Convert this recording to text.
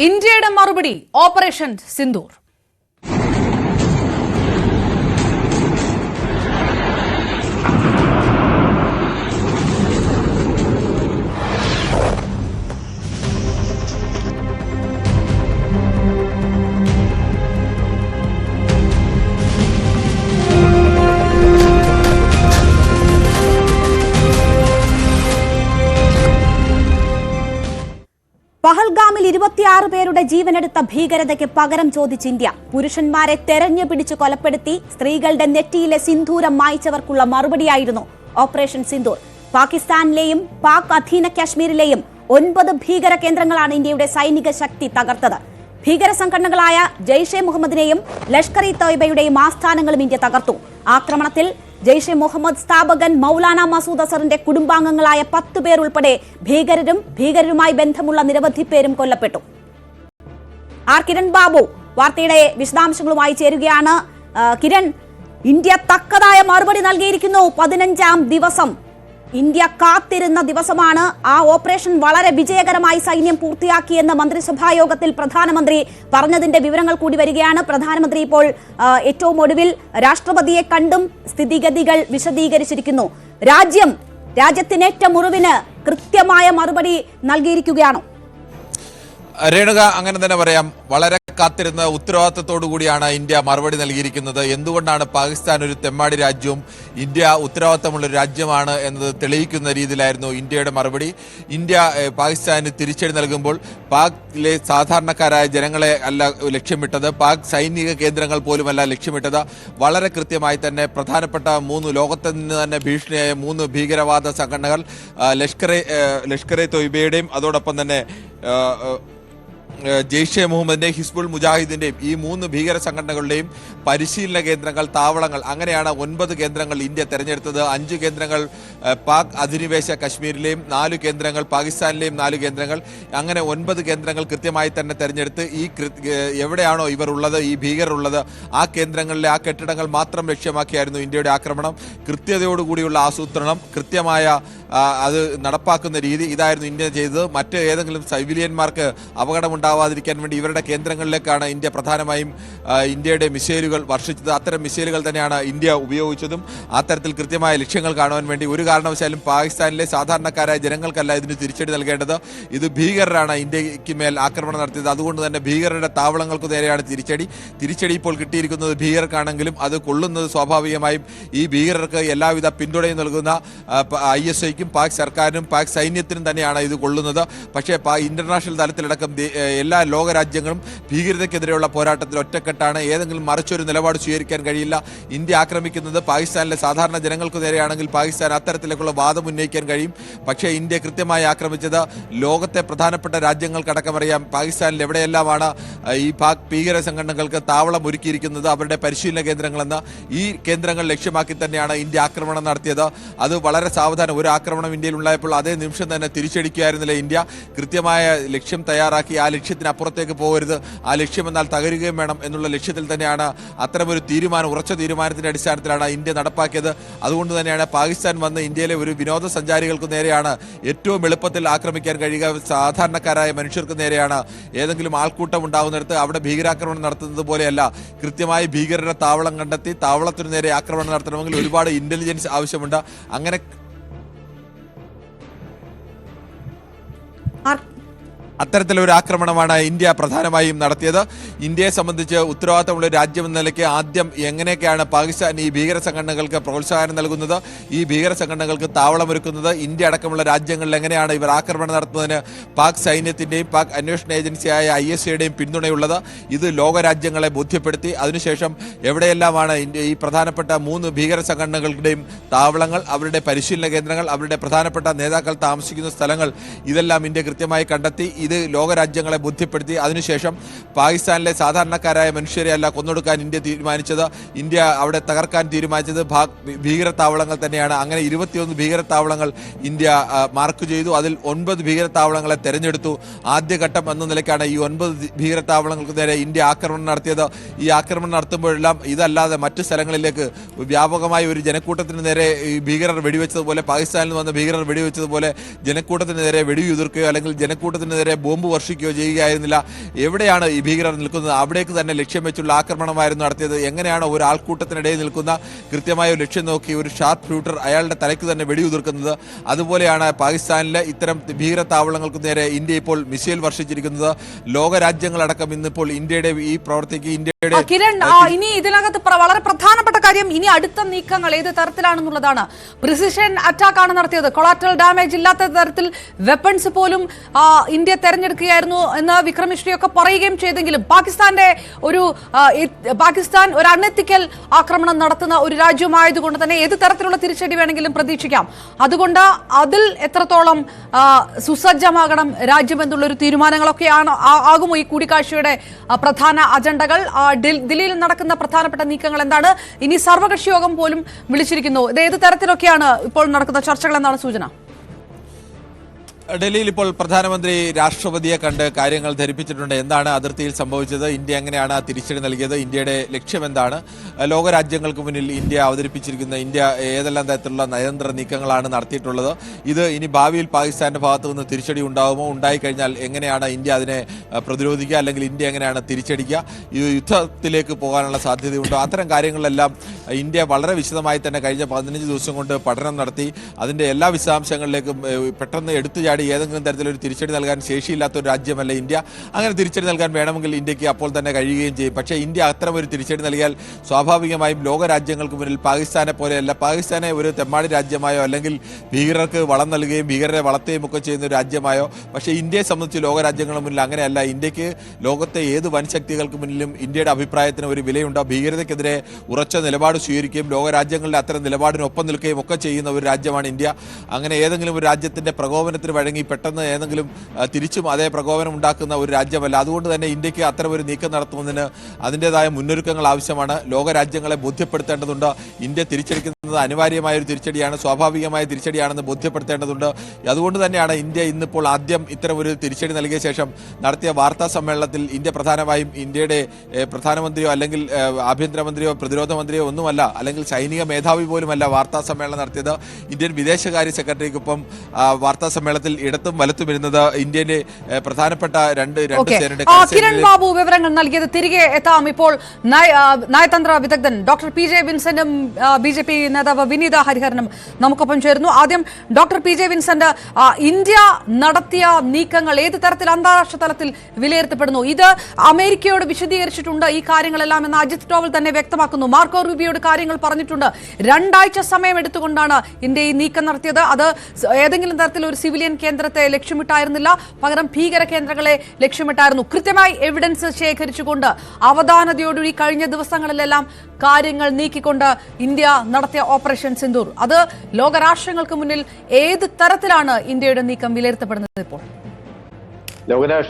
ഇന്ത്യയുടെ മറുപടി ഓപ്പറേഷൻ സിന്ദൂർ. ഇരുപത്തിയാറ് പേരുടെ ജീവനെടുത്ത ഭീകരതയ്ക്ക് പകരം ചോദിച്ച് ഇന്ത്യ. പുരുഷന്മാരെ തെരഞ്ഞു പിടിച്ച് കൊലപ്പെടുത്തി സ്ത്രീകളുടെ നെറ്റിയിലെ സിന്ധൂരം മായിച്ചവർക്കുള്ള മറുപടിയായിരുന്നു ഓപ്പറേഷൻ സിന്ധൂർ പാകിസ്ഥാനിലെയും പാക് അധീന കാശ്മീരിലെയും ഒൻപത് ഭീകര കേന്ദ്രങ്ങളാണ് ഇന്ത്യയുടെ സൈനിക ശക്തി തകർത്തത്. ഭീകര സംഘടനകളായ ജെയ്ഷെ മുഹമ്മദിനെയും ലഷ്കർ ഇ തോയ്ബയുടെയും ആസ്ഥാനങ്ങളും ഇന്ത്യ തകർത്തു. ആക്രമണത്തിൽ ജെയ്ഷെ മുഹമ്മദ് സ്ഥാപകൻ മൗലാന മസൂദ് അസറിന്റെ കുടുംബാംഗങ്ങളായ പത്ത് പേർ ഉൾപ്പെടെ ഭീകരരും ഭീകരരുമായി ബന്ധമുള്ള നിരവധി പേരും കൊല്ലപ്പെട്ടു. ആർ കിരൺ ബാബു വാർത്തയുടെ വിശദാംശങ്ങളുമായി ചേരുകയാണ്. കിരൺ ഇന്ത്യ തക്കതായ മറുപടി നൽകിയിരിക്കുന്നു. പതിനഞ്ചാം ദിവസം ഇന്ത്യ കാത്തിരുന്ന ദിവസമാണ്. ആ ഓപ്പറേഷൻ വളരെ വിജയകരമായി സൈന്യം പൂർത്തിയാക്കിയെന്ന് മന്ത്രിസഭാ യോഗത്തിൽ പ്രധാനമന്ത്രി പറഞ്ഞതിന്റെ വിവരങ്ങൾ കൂടി വരികയാണ്. പ്രധാനമന്ത്രി ഇപ്പോൾ ഏറ്റവും ഒടുവിൽ രാഷ്ട്രപതിയെ കണ്ടും സ്ഥിതിഗതികൾ വിശദീകരിച്ചിരിക്കുന്നു. രാജ്യം രാജ്യത്തിനേറ്റ മുറിവിന് കൃത്യമായ മറുപടി നൽകിയിരിക്കുകയാണോ. രേണുക അങ്ങനെ തന്നെ പറയാം. വളരെ കാത്തിരുന്ന ഉത്തരവാദിത്തത്തോടു കൂടിയാണ് ഇന്ത്യ മറുപടി നൽകിയിരിക്കുന്നത്. എന്തുകൊണ്ടാണ് പാകിസ്ഥാൻ ഒരു തെമ്മാടി രാജ്യവും ഇന്ത്യ ഉത്തരവാദിത്തമുള്ള ഒരു രാജ്യമാണ് എന്നത് തെളിയിക്കുന്ന രീതിയിലായിരുന്നു ഇന്ത്യയുടെ മറുപടി. ഇന്ത്യ പാകിസ്ഥാന് തിരിച്ചടി നൽകുമ്പോൾ പാകിലെ സാധാരണക്കാരായ ജനങ്ങളെ അല്ല ലക്ഷ്യമിട്ടത്. പാക് സൈനിക കേന്ദ്രങ്ങൾ പോലുമല്ല ലക്ഷ്യമിട്ടത്. വളരെ കൃത്യമായി തന്നെ പ്രധാനപ്പെട്ട മൂന്ന് ലോകത്തു നിന്ന് തന്നെ ഭീഷണിയായ മൂന്ന് ഭീകരവാദ സംഘടനകൾ ലഷ്കറെ എ തൊയ്ബയുടെയും അതോടൊപ്പം തന്നെ ജെയ്ഷെ മുഹമ്മദിന്റെ ഹിസ്ബുൾ മുജാഹിദിന്റെയും ഈ മൂന്ന് ഭീകര സംഘടനകളുടെയും പരിശീലന കേന്ദ്രങ്ങൾ താവളങ്ങൾ അങ്ങനെയാണ് ഒൻപത് കേന്ദ്രങ്ങൾ ഇന്ത്യ തെരഞ്ഞെടുത്തത്. അഞ്ച് കേന്ദ്രങ്ങൾ പാക് അധിനിവേശ കശ്മീരിലെയും നാല് കേന്ദ്രങ്ങൾ പാകിസ്ഥാനിലെയും നാല് കേന്ദ്രങ്ങൾ. അങ്ങനെ ഒൻപത് കേന്ദ്രങ്ങൾ കൃത്യമായി തന്നെ തെരഞ്ഞെടുത്ത് ഈ എവിടെയാണോ ഇവർ ഉള്ളത് ഈ ഭീകരുള്ളത് ആ കേന്ദ്രങ്ങളിലെ ആ കെട്ടിടങ്ങൾ മാത്രം ലക്ഷ്യമാക്കിയായിരുന്നു ഇന്ത്യയുടെ ആക്രമണം. കൃത്യതയോടുകൂടിയുള്ള ആസൂത്രണം കൃത്യമായ അത് നടപ്പാക്കുന്ന രീതി ഇതായിരുന്നു ഇന്ത്യ ചെയ്തത്. മറ്റ് ഏതെങ്കിലും സിവിലിയന്മാർക്ക് അപകടമുണ്ടാവാതിരിക്കാൻ വേണ്ടി ഇവരുടെ കേന്ദ്രങ്ങളിലേക്കാണ് ഇന്ത്യ പ്രധാനമായും ഇന്ത്യയുടെ മിസൈലുകൾ വർഷിച്ചത്. അത്തരം മിസൈലുകൾ തന്നെയാണ് ഇന്ത്യ ഉപയോഗിച്ചതും. അത്തരത്തിൽ കൃത്യമായ ലക്ഷ്യങ്ങൾ കാണുവാൻ വേണ്ടി ഒരു കാരണവശാലും പാകിസ്ഥാനിലെ സാധാരണക്കാരായ ജനങ്ങൾക്കല്ല ഇതിന് തിരിച്ചടി നൽകേണ്ടത്. ഇത് ഭീകരരാണ് ഇന്ത്യയ്ക്ക് മേൽ ആക്രമണം നടത്തിയത്. അതുകൊണ്ട് തന്നെ ഭീകരരുടെ താവളങ്ങൾക്ക് നേരെയാണ് തിരിച്ചടി. തിരിച്ചടി ഇപ്പോൾ കിട്ടിയിരിക്കുന്നത് ഭീകരർക്കാണെങ്കിലും അത് കൊള്ളുന്നത് സ്വാഭാവികമായും ഈ ഭീകരർക്ക് എല്ലാവിധ പിന്തുണയും നൽകുന്ന ഐ എസ് ഐക്കും പാക് സർക്കാരിനും പാക് സൈന്യത്തിനും തന്നെയാണ് ഇത് കൊള്ളുന്നത്. പക്ഷേ ഇന്റർനാഷണൽ തലത്തിലടക്കം എല്ലാ ലോകരാജ്യങ്ങളും ഭീകരതയ്ക്കെതിരെയുള്ള പോരാട്ടത്തിൽ ഒറ്റക്കെട്ടാണ്. ഏതെങ്കിലും മറിച്ചൊരു നിലപാട് സ്വീകരിക്കാൻ കഴിയില്ല. ഇന്ത്യ ആക്രമിക്കുന്നത് പാകിസ്ഥാനിലെ സാധാരണ ജനങ്ങൾക്ക് നേരെയാണെങ്കിൽ പാകിസ്ഥാൻ അത്തരത്തിലേക്കുള്ള വാദം ഉന്നയിക്കാൻ കഴിയും. പക്ഷേ ഇന്ത്യ കൃത്യമായി ആക്രമിച്ചത് ലോകത്തെ പ്രധാനപ്പെട്ട രാജ്യങ്ങൾക്കടക്കമറിയാം പാകിസ്ഥാനിൽ എവിടെയെല്ലാമാണ് ഈ പാക് ഭീകര സംഘടനകൾക്ക് താവളം ഒരുക്കിയിരിക്കുന്നത് അവരുടെ പരിശീലന കേന്ദ്രങ്ങളെന്ന് ഈ കേന്ദ്രങ്ങൾ ലക്ഷ്യമാക്കി തന്നെയാണ് ഇന്ത്യ ആക്രമണം നടത്തിയത്. അത് വളരെ സാവധാനം ഒരു ആക്രമണം ഇന്ത്യയിൽ ഉണ്ടായപ്പോൾ അതേ നിമിഷം തന്നെ തിരിച്ചടിക്കുകയായിരുന്നില്ല ഇന്ത്യ? കൃത്യമായ ലക്ഷ്യം തയ്യാറാക്കി ആ ലക്ഷ്യത്തിന് അപ്പുറത്തേക്ക് പോകരുത്. ആ ലക്ഷ്യം എന്നാൽ തകരുകയും വേണം എന്നുള്ള ലക്ഷ്യത്തിൽ തന്നെയാണ് അത്തരമൊരു തീരുമാനം ഉറച്ച തീരുമാനത്തിന്റെ അടിസ്ഥാനത്തിലാണ് ഇന്ത്യ നടപ്പാക്കിയത്. അതുകൊണ്ട് തന്നെയാണ് പാകിസ്ഥാൻ വന്ന് ഇന്ത്യയിലെ ഒരു വിനോദസഞ്ചാരികൾക്ക് നേരെയാണ് ഏറ്റവും എളുപ്പത്തിൽ ആക്രമിക്കാൻ കഴിയുക. സാധാരണക്കാരായ മനുഷ്യർക്ക് നേരെയാണ് ഏതെങ്കിലും ആൾക്കൂട്ടം ഉണ്ടാകുന്നിടത്ത് അവിടെ ഭീകരാക്രമണം നടത്തുന്നത് പോലെയല്ല. കൃത്യമായി ഭീകരരുടെ താവളം കണ്ടെത്തി താവളത്തിനു നേരെ ആക്രമണം നടത്തണമെങ്കിൽ ഒരുപാട് ഇന്റലിജൻസ് ആവശ്യമുണ്ട്. അങ്ങനെ അത്തരത്തിലൊരു ആക്രമണമാണ് ഇന്ത്യ പ്രധാനമായും നടത്തിയത്. ഇന്ത്യയെ സംബന്ധിച്ച് ഉത്തരവാദിത്തമുള്ള രാജ്യമെന്ന നിലയ്ക്ക് ആദ്യം എങ്ങനെയൊക്കെയാണ് പാകിസ്ഥാൻ ഈ ഭീകര സംഘടനകൾക്ക് പ്രോത്സാഹനം നൽകുന്നത് ഈ ഭീകര സംഘടനകൾക്ക് താവളമൊരുക്കുന്നത് ഇന്ത്യ അടക്കമുള്ള രാജ്യങ്ങളിൽ എങ്ങനെയാണ് ഇവർ ആക്രമണം നടത്തുന്നതിന് പാക് സൈന്യത്തിന്റെയും പാക് അന്വേഷണ ഏജൻസിയായ ഐ എസ് സിയുടെയും പിന്തുണയുള്ളത് ഇത് ലോകരാജ്യങ്ങളെ ബോധ്യപ്പെടുത്തി. അതിനുശേഷം എവിടെയെല്ലാമാണ് ഇന്ത്യ ഈ പ്രധാനപ്പെട്ട മൂന്ന് ഭീകര സംഘടനകളുടെയും താവളങ്ങൾ അവരുടെ പരിശീലന കേന്ദ്രങ്ങൾ അവരുടെ പ്രധാനപ്പെട്ട നേതാക്കൾ താമസിക്കുന്ന സ്ഥലങ്ങൾ ഇതെല്ലാം ഇന്ത്യ കൃത്യമായി കണ്ടെത്തി. ഇത് ലോകരാജ്യങ്ങളെ ബോധ്യപ്പെടുത്തി. അതിനുശേഷം പാകിസ്ഥാനിലെ സാധാരണക്കാരായ മനുഷ്യരെ അല്ല കൊന്നൊടുക്കാൻ ഇന്ത്യ തീരുമാനിച്ചത്. ഇന്ത്യ അവിടെ തകർക്കാൻ തീരുമാനിച്ചത് ഭീകരത്താവളങ്ങൾ തന്നെയാണ്. അങ്ങനെ ഇരുപത്തിയൊന്ന് ഭീകരത്താവളങ്ങൾ ഇന്ത്യ മാർക്ക് ചെയ്തു. അതിൽ ഒൻപത് ഭീകരത്താവളങ്ങളെ തെരഞ്ഞെടുത്തു. ആദ്യഘട്ടം എന്ന നിലയ്ക്കാണ് ഈ ഒൻപത് ഭീകരത്താവളങ്ങൾക്ക് നേരെ ഇന്ത്യ ആക്രമണം നടത്തിയത്. ഈ ആക്രമണം നടത്തുമ്പോഴെല്ലാം ഇതല്ലാതെ മറ്റ് സ്ഥലങ്ങളിലേക്ക് വ്യാപകമായ ഒരു ജനക്കൂട്ടത്തിന് നേരെ ഈ ഭീകരർ വെടിവെച്ചതുപോലെ പാകിസ്ഥാനിൽ വന്ന ഭീകരർ വെടിവെച്ചതുപോലെ ജനക്കൂട്ടത്തിന് നേരെ വെടിയുതിർക്കുകയോ അല്ലെങ്കിൽ ജനക്കൂട്ടത്തിന് നേരെ ബോംബ് വർഷിക്കുകയോ ചെയ്യുകയായിരുന്നില്ല. എവിടെയാണ് ഈ ഭീകരർ നിൽക്കുന്നത്? അവിടേക്ക് തന്നെ ലക്ഷ്യം വെച്ചുള്ള ആക്രമണമായിരുന്നു നടത്തിയത്. എങ്ങനെയാണ് ഒരു ആൾക്കൂട്ടത്തിനിടയിൽ നിൽക്കുന്ന? കൃത്യമായ ലക്ഷ്യം നോക്കി ഒരു ഷാർപ്പ് ഷൂട്ടർ അയാളുടെ തലയ്ക്ക് തന്നെ വെടിയുതിർക്കുന്നത്. അതുപോലെയാണ് പാകിസ്ഥാനിലെ ഇത്തരം ഭീകര താവളങ്ങൾക്ക് നേരെ ഇന്ത്യ ഇപ്പോൾ മിസൈൽ വർഷിച്ചിരിക്കുന്നത്. ലോകരാജ്യങ്ങളടക്കം ഇന്നിപ്പോൾ ഇന്ത്യയുടെ ഈ പ്രവർത്തിക്ക് ഇന്ത്യയുടെ കിരൺ ഇനി ഇതിനകത്ത് വളരെ പ്രധാനപ്പെട്ട കാര്യം ഇനി അടുത്ത നീക്കങ്ങൾ ഏത് തരത്തിലാണെന്നുള്ളതാണ്. പ്രിസിഷൻ അറ്റാക്ക് ആണ് നടത്തിയത്. കൊളാറ്ററൽ ഡാമേജ് ഇല്ലാത്ത തരത്തിൽ വെപ്പൺസ് പോലും ഇന്ത്യ തെരഞ്ഞെടുക്കുകയായിരുന്നു എന്ന് വിക്രം മിശ്രിയൊക്കെ പറയുകയും ചെയ്തെങ്കിലും പാകിസ്ഥാന്റെ ഒരു പാകിസ്ഥാൻ ഒരു അണെത്തിക്കൽ ആക്രമണം നടത്തുന്ന ഒരു രാജ്യമായതുകൊണ്ട് തന്നെ ഏത് തരത്തിലുള്ള തിരിച്ചടി വേണമെങ്കിലും പ്രതീക്ഷിക്കാം. അതുകൊണ്ട് അതിൽ എത്രത്തോളം സുസജ്ജമാകണം രാജ്യം എന്നുള്ള ഒരു തീരുമാനങ്ങളൊക്കെയാണ് ആകുമോ ഈ കൂടിക്കാഴ്ചയുടെ പ്രധാന അജണ്ടകൾ? ദില്ലിയിൽ നടക്കുന്ന പ്രധാനപ്പെട്ട നീക്കങ്ങൾ എന്താണ്? ഇനി സർവകക്ഷി യോഗം പോലും വിളിച്ചിരിക്കുന്നു. ഇത് ഏത് തരത്തിലൊക്കെയാണ് ഇപ്പോൾ നടക്കുന്ന ചർച്ചകൾ എന്നാണ് സൂചന? ഡൽഹിയിൽ ഇപ്പോൾ പ്രധാനമന്ത്രി രാഷ്ട്രപതിയെ കണ്ട് കാര്യങ്ങൾ ധരിപ്പിച്ചിട്ടുണ്ട്. എന്താണ് അതിർത്തിയിൽ സംഭവിച്ചത്? ഇന്ത്യ എങ്ങനെയാണ് തിരിച്ചടി നൽകിയത്? ഇന്ത്യയുടെ ലക്ഷ്യം എന്താണ്? ലോകരാജ്യങ്ങൾക്ക് മുന്നിൽ ഇന്ത്യ അവതരിപ്പിച്ചിരിക്കുന്ന ഇന്ത്യ ഏതെല്ലാം തരത്തിലുള്ള നയതന്ത്ര നീക്കങ്ങളാണ് നടത്തിയിട്ടുള്ളത്? ഇത് ഇനി ഭാവിയിൽ പാകിസ്ഥാന്റെ ഭാഗത്തു നിന്ന് തിരിച്ചടി ഉണ്ടാകുമോ ഉണ്ടായിക്കഴിഞ്ഞാൽ എങ്ങനെയാണ് ഇന്ത്യ അതിനെ പ്രതിരോധിക്കുക? അല്ലെങ്കിൽ ഇന്ത്യ എങ്ങനെയാണ് തിരിച്ചടിക്കുക? ഇത് യുദ്ധത്തിലേക്ക് പോകാനുള്ള സാധ്യതയുണ്ടോ? അത്തരം കാര്യങ്ങളെല്ലാം ഇന്ത്യ വളരെ വിശദമായി തന്നെ കഴിഞ്ഞ പതിനഞ്ച് ദിവസം കൊണ്ട് പഠനം നടത്തി. അതിന്റെ എല്ലാ വിശദാംശങ്ങളിലേക്കും പെട്ടെന്ന് എടുത്തു ചാടി ഏതെങ്കിലും തരത്തിലൊരു തിരിച്ചടി നൽകാൻ ശേഷിയില്ലാത്ത ഒരു രാജ്യമല്ല ഇന്ത്യ. അങ്ങനെ തിരിച്ചടി നൽകാൻ വേണമെങ്കിൽ ഇന്ത്യയ്ക്ക് അപ്പോൾ തന്നെ കഴിയുകയും ചെയ്യും. പക്ഷേ ഇന്ത്യ അത്തരം ഒരു തിരിച്ചടി നൽകിയാൽ സ്വാഭാവികമായും ലോകരാജ്യങ്ങൾക്ക് മുന്നിൽ പാകിസ്ഥാനെ പോലെയല്ല പാകിസ്ഥാനെ ഒരു തെമ്മാടി രാജ്യമായോ അല്ലെങ്കിൽ ഭീകരർക്ക് വളം നൽകുകയും ഭീകരരെ വളർത്തുകയും ഒക്കെ ചെയ്യുന്ന ഒരു രാജ്യമായോ. പക്ഷേ ഇന്ത്യയെ സംബന്ധിച്ച് ലോകരാജ്യങ്ങളുടെ മുന്നിൽ അങ്ങനെയല്ല. ഇന്ത്യയ്ക്ക് ലോകത്തെ ഏത് വൻശക്തികൾക്ക് മുന്നിലും ഇന്ത്യയുടെ അഭിപ്രായത്തിന് ഒരു വിലയുണ്ടോ? ഭീകരതയ്ക്കെതിരെ ഉറച്ച നിലപാട് സ്വീകരിക്കുകയും ലോകരാജ്യങ്ങളുടെ അത്തരം നിലപാടിനൊപ്പം നിൽക്കുകയും ഒക്കെ ചെയ്യുന്ന ഒരു രാജ്യമാണ് ഇന്ത്യ. അങ്ങനെ ഏതെങ്കിലും ഒരു രാജ്യത്തിന്റെ പ്രകോപനത്തിന് വഴങ്ങി പെട്ടെന്ന് ഏതെങ്കിലും തിരിച്ചും അതേ പ്രകോപനം ഉണ്ടാക്കുന്ന ഒരു രാജ്യമല്ല. അതുകൊണ്ട് തന്നെ ഇന്ത്യയ്ക്ക് അത്തരം ഒരു നീക്കം നടത്തുന്നതിന് അതിന്റെതായ മുന്നൊരുക്കങ്ങൾ ആവശ്യമാണ്. ലോകരാജ്യങ്ങളെ ബോധ്യപ്പെടുത്തേണ്ടതുണ്ട്. ഇന്ത്യ തിരിച്ചടിക്കുന്നത് അനിവാര്യമായ ഒരു തിരിച്ചടിയാണ് സ്വാഭാവികമായ തിരിച്ചടിയാണെന്ന് ബോധ്യപ്പെടുത്തേണ്ടതുണ്ട്. അതുകൊണ്ട് തന്നെയാണ് ഇന്ത്യ ഇന്നിപ്പോൾ ആദ്യം ഇത്തരം ഒരു തിരിച്ചടി നൽകിയ ശേഷം നടത്തിയ വാർത്താ സമ്മേളനത്തിൽ ഇന്ത്യ പ്രധാനമായും ഇന്ത്യയുടെ പ്രധാനമന്ത്രിയോ അല്ലെങ്കിൽ ആഭ്യന്തരമന്ത്രിയോ പ്രതിരോധ മന്ത്രിയോ ഒന്നുമല്ല അല്ലെങ്കിൽ സൈനിക മേധാവി പോലുമല്ല വാർത്താ സമ്മേളനം നടത്തിയത്. ഇന്ത്യൻ വിദേശകാര്യ സെക്രട്ടറിക്കൊപ്പം വാർത്താ സമ്മേളനത്തിൽ ഇടത്തും വലത്തും ഇരുന്നത് ഇന്ത്യയിലെ പ്രധാനപ്പെട്ട രണ്ട് രണ്ട് സേനയുടെ കിരൺ ബാബു വിവരങ്ങൾ നൽകിയത് തിരികെ എത്താം. ഇപ്പോൾ നയതന്ത്ര വിദഗ്ധൻ ഡോക്ടർ പി ജെ വിൻസെന്റും ബി ജെ പി നേതാവ് വിനീത ഹരിഹരനും നമുക്കൊപ്പം ചേരുന്നു. ആദ്യം doctor P J Vincent India നടത്തിയ നീക്കങ്ങൾ ഏത് തരത്തിൽ അന്താരാഷ്ട്ര തലത്തിൽ വിലയിരുത്തപ്പെടുന്നു? ഇത് അമേരിക്കയോട് വിശദീകരിച്ചിട്ടുണ്ട് ഈ കാര്യങ്ങളെല്ലാം എന്ന് അജിത് ഡോവൽ തന്നെ വ്യക്തമാക്കുന്നു. മാർക്കോ റൂബിയോട് കാര്യങ്ങൾ പറഞ്ഞിട്ടുണ്ട്. രണ്ടാഴ്ച സമയം എടുത്തുകൊണ്ടാണ് ഇന്ത്യ ഈ നീക്കം നടത്തിയത്. അത് ഏതെങ്കിലും തരത്തിൽ ഒരു സിവിലിയൻ കേന്ദ്രത്തെ ലക്ഷ്യമിട്ടായിരുന്നില്ല. പകരം ഭീകര കേന്ദ്രങ്ങളെ ലക്ഷ്യമിട്ടായിരുന്നു. കൃത്യമായി എവിഡൻസ് ശേഖരിച്ചുകൊണ്ട് അവധാനതയോടുകൂടി കഴിഞ്ഞ ദിവസങ്ങളിലെല്ലാം കാര്യങ്ങൾ നീക്കിക്കൊണ്ട് ഇന്ത്യ നടത്തിയ ഓപ്പറേഷൻ സിന്ദൂർ. അത് ലോകരാഷ്ട്രങ്ങൾക്ക് മുന്നിൽ ഏത് തരത്തിലാണ് ഇന്ത്യയുടെ നീക്കം വിലയിരുത്തപ്പെടുന്നത് ഇപ്പോൾ? ലോകരാഷ്ട്ര